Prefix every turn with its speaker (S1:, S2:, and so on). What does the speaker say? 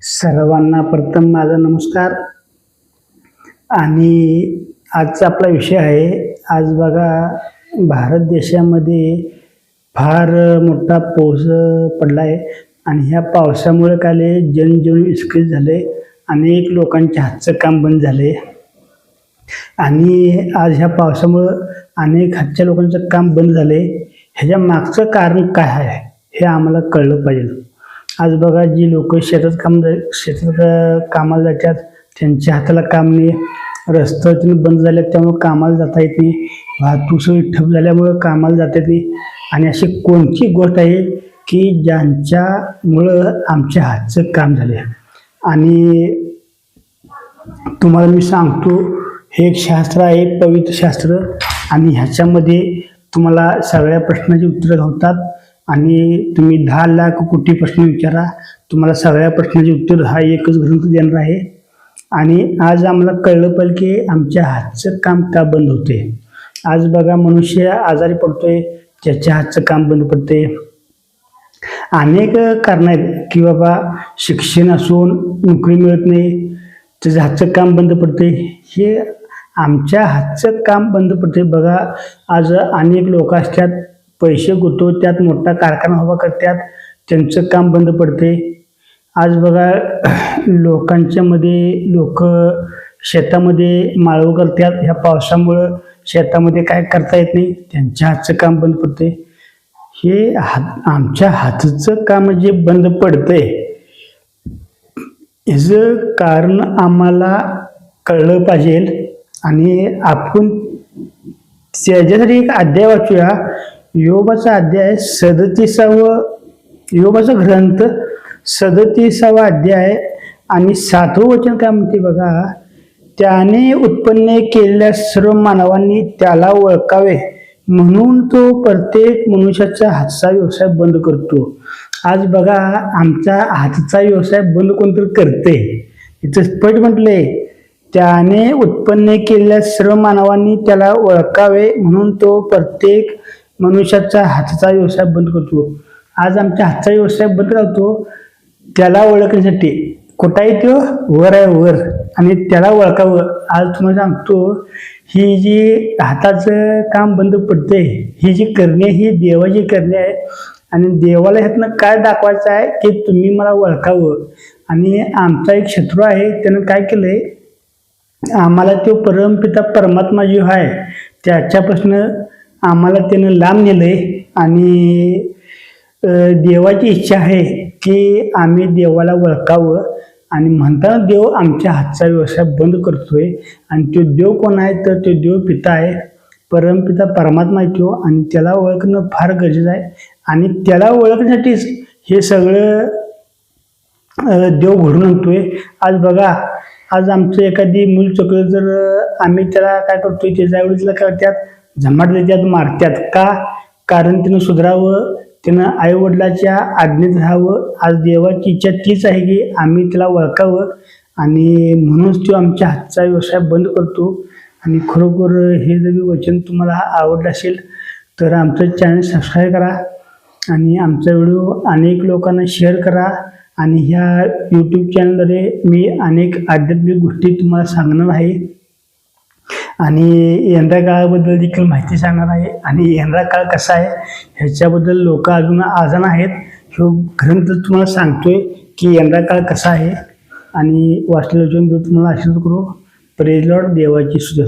S1: सर्वांना प्रथम माझा नमस्कार. आणि आजचा आपला विषय आहे आज बघा भारत देशामध्ये फार मोठा पाऊस पडला आहे आणि ह्या पावसामुळे काले जनजीवन विस्कळीत झाले अनेक लोकांच्या हातचं काम बंद झाले आणि आज ह्या पावसामुळं अनेक हातच्या लोकांचं काम बंद झाले ह्याच्या मागचं कारण काय आहे हे आम्हाला कळलं पाहिजे. आज बघा जी लोक शेतात काम जा- शेतात कामाला जातात त्यांच्या हाताला काम नाही. रस्ते बंद झाल्यात त्यामुळं कामाला जाता येत नाही. वाहतूक सगळी ठप झाल्यामुळं कामाला जाता येत नाही. आणि अशी कोणती गोष्ट आहे की ज्यांच्यामुळं आमच्या हातचं काम झाले आणि तुम्हाला मी सांगतो हे एक शास्त्र आहे पवित्र शास्त्र. आणि ह्याच्यामध्ये तुम्हाला सगळ्या प्रश्नाची उत्तरं होतात. आणि तुम्ही दहा लाख कोटी प्रश्न विचारा. तुम्हाला सगळ्या प्रश्नाचे उत्तर हा एकच ग्रंथ देणार आहे. आणि आज आम्हाला कळलं पाहिजे की आमच्या हातचं काम का बंद होते आज बघा मनुष्य आजारी पडतोय त्याच्या हातचं काम बंद पडते अनेक कारण आहेत की बाबा शिक्षण असून नोकरी मिळत नाही त्याचं हातचं काम बंद पडते हे आमच्या हातचं काम बंद पडते बघा आज अनेक लोक असतात पैसे गुतो त्यात मोठा कारखाना उभा करतात त्यांचं काम बंद पडते. आज बघा लोकांच्यामध्ये लोक शेतामध्ये माळव करतात ह्या पावसामुळं शेतामध्ये काय करता येत नाही? त्यांच्या हातचं काम बंद पडते. हे हात आमच्या हातचं काम जे बंद पडतंय ह्याचं कारण आम्हाला कळलं पाहिजे. आणि आपण त्याच्यासाठी एक अध्याय वाचूया. योगाचा अध्याय सदतीसावं योगाचा ग्रंथ सदतीसावा अध्याय आणि सातवं वचन काय म्हणते बघा त्याने उत्पन्न केलेल्या सर्व मानवांनी त्याला ओळखावे. म्हणून तो प्रत्येक मनुष्याचा हातचा व्यवसाय बंद करतो. आज बघा आमचा हातचा व्यवसाय बंद कोणतरी करते. इथं स्पष्ट म्हटलंय त्याने उत्पन्न केलेल्या सर्व मानवांनी त्याला ओळखावे म्हणून तो प्रत्येक मनुष्याचा हातचा व्यवसाय बंद करतो. आज आमच्या हातचा व्यवसाय बंद करतो त्याला ओळखण्यासाठी कुठं आहे तो वर आहे वर. आणि त्याला ओळखावं. आज तुम्हाला सांगतो ही जी हाताचं काम बंद पडते ही जी करणे ही देवाची करणे आहे आणि देवाला ह्यातनं काय दाखवायचं आहे की तुम्ही मला ओळखावं. आणि आमचा एक शत्रू आहे त्यानं काय केलंय आम्हाला तो परमपिता परमात्मा जो आहे त्याच्यापासून आम्हाला त्यानं लांब नेलंय. आणि देवाची इच्छा आहे की आम्ही देवाला ओळखावं. आणि म्हणताना देव आमच्या हातचा व्यवसाय बंद करतोय. आणि तो देव कोण आहे? तर तो देव पिता आहे. परमपिता परमात्मा आहे तो. आणि त्याला ओळखणं फार गरजेचं आहे. आणि त्याला ओळखण्यासाठीच हे सगळं देव घडून आणतोय. आज बघा आज आमचं एखादी मूल चुकलं तर आम्ही त्याला काय करतोय? त्याच्या आई काय करतात? झमाट देतात मारतात का? कारण तिनं सुधरावं तिनं आईवडिलाच्या आज्ञेत राहावं. आज देवाची इच्छा तीच आहे की आम्ही तिला ओळखावं आणि म्हणूनच तो आमच्या हातचा व्यवसाय बंद करतो. आणि खरोखर हे जर वचन तुम्हाला आवडलं असेल तर आमचं चॅनल सबस्क्राईब करा आणि आमचा व्हिडिओ अनेक लोकांना शेअर करा. आणि ह्या यूट्यूब चॅनलद्वारे मी अनेक आध्यात्मिक गोष्टी तुम्हाला सांगणार आहे. आणि यंदा काळाबद्दल देखील माहिती सांगणार आहे. आणि येणारा काळ कसा आहे ह्याच्याबद्दल लोक अजून आजण आहेत. हे ग्रंथ तुम्हाला सांगतोय की यंदा काळ कसा आहे. आणि वाचलेलं तुम्हाला आशीर्वाद करू. Praise Lord. देवाची सुद्धा